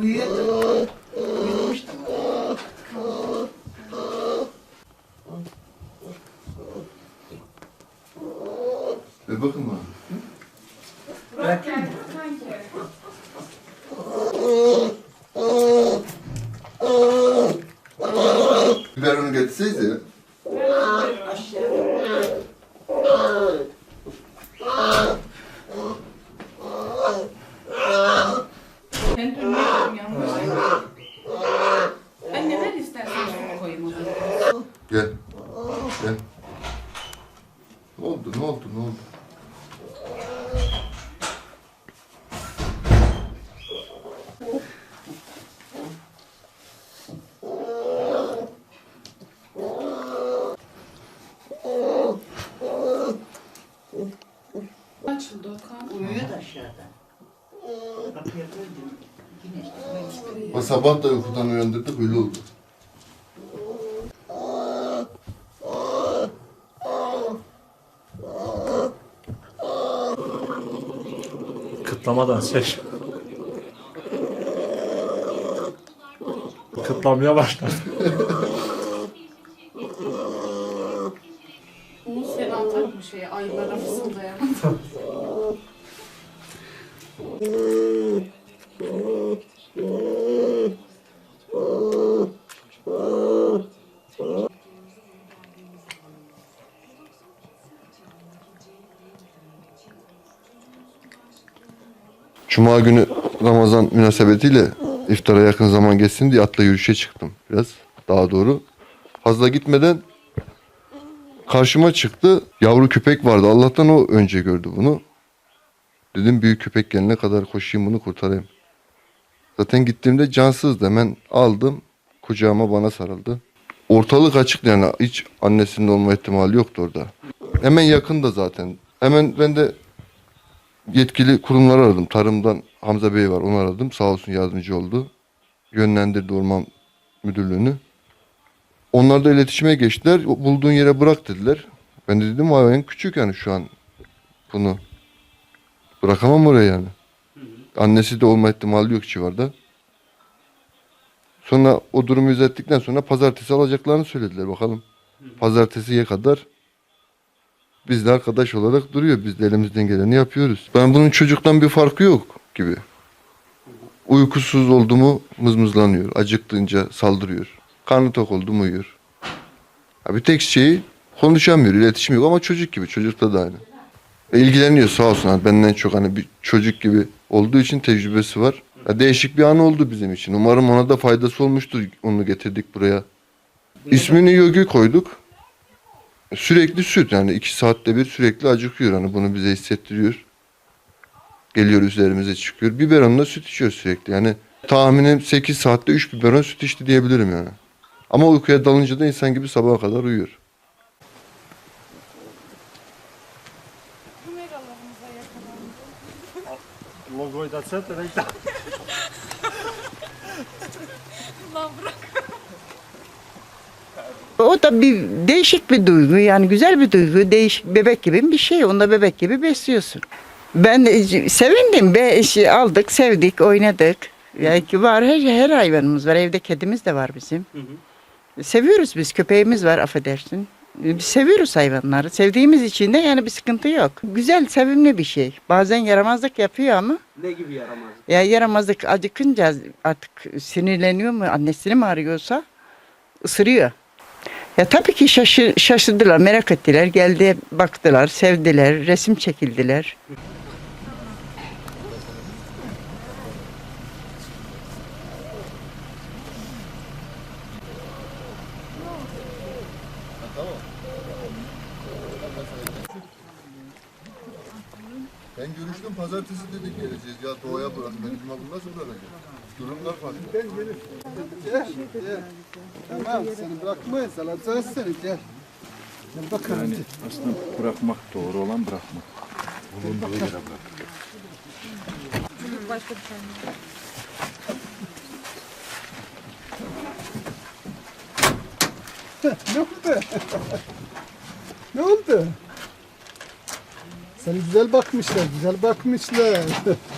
Uyuyordu. Uyumuştu. Ver bakın bana. Bırakayım mı? Biberonu getirseydi ya. Aşağı. Gel. Gel. Ne oldu? Ne oldu? Ne oldu? Açıldı Okan. Uyuyordu aşağıda. Kapıya koydum. Yine işte uyumuş. Ha, sabah da uykudan uyandırdık öyle oldu. Kıtlamadan ses. Kıtlamaya başladı. Selam takmış şeye ayılara fısıldayan. Cuma günü Ramazan münasebetiyle iftara yakın zaman geçsin diye atla yürüyüşe çıktım biraz daha doğru. Fazla gitmeden karşıma çıktı. Yavru köpek vardı. Allah'tan o önce gördü bunu. Dedim büyük köpek gelene kadar koşayım bunu kurtarayım. Zaten gittiğimde cansızdı. Hemen aldım. Kucağıma bana sarıldı. Ortalık açık yani hiç annesinin olma ihtimali yoktu orada. Hemen yakında zaten. Hemen ben de yetkili kurumları aradım. Tarımdan Hamza Bey var onu aradım. Sağ olsun yardımcı oldu. Yönlendirdi orman müdürlüğünü. Onlar da iletişime geçtiler. Bulduğun yere bırak dediler. Ben de dedim hayvan küçük yani şu an bunu. Bırakamam oraya yani. Annesi de olma ihtimali yok civarda. Sonra o durumu izlettikten sonra pazartesi alacaklarını söylediler bakalım. Pazartesiye kadar biz de arkadaş olarak duruyor. Biz de elimizden geleni yapıyoruz. Ben bunun çocuktan bir farkı yok gibi. Uykusuz oldu mu mızmızlanıyor. Acıktığınca saldırıyor. Karnı tok oldu mu uyuyor. Ha bir tek şeyi konuşamıyor, iletişim yok ama çocuk gibi. Çocukta da aynı. Ve ilgileniyor sağ olsun. Hani benden çok hani bir çocuk gibi olduğu için tecrübesi var. Ya değişik bir an oldu bizim için. Umarım ona da faydası olmuştur. Onu getirdik buraya. İsmini Yogi koyduk. Sürekli süt yani iki saatte bir sürekli acıkıyor. Hani bunu bize hissettiriyor. Geliyor üzerimize çıkıyor. Biberonla süt içiyor sürekli. Yani tahminim 8 saatte 3 biberon süt içti diyebilirim yani. Ama uykuya dalınca da insan gibi sabaha kadar uyuyor. Kameralarımıza yakalandı. Logoyu da reklam. Lan bırak. O da bir değişik bir duygu yani güzel bir duygu. Değişik bebek gibi bir şey. Onu da bebek gibi besliyorsun. Ben sevindim. Be, şey aldık, sevdik, oynadık. Yani var her, her hayvanımız var. Evde kedimiz de var bizim. Seviyoruz biz. Köpeğimiz var affedersin. Biz seviyoruz hayvanları. Sevdiğimiz için de yani bir sıkıntı yok. Güzel, sevimli bir şey. Bazen yaramazlık yapıyor ama Ne gibi yaramaz? ya yaramazlık acıkınca artık sinirleniyor mu, annesini mi arıyorsa ısırıyor. Ya tabii ki şaşı, şaşırdılar, merak ettiler. Geldi, baktılar, sevdiler, resim çekildiler. Görüştüm pazartesi dedik geleceğiz. Ya doğaya bırak. Benim bunu nasıl bırakacağım? Durumlar farklı. Gel gel. Tamam seni bırakmayız. Alacağız seni gel. Gel bakalım. Yani aslında bırakmak doğru olan bırakmak. Bulunduğu yere bırak. ne oldu? ne oldu? Seni güzel bakmışlar, güzel bakmışlar.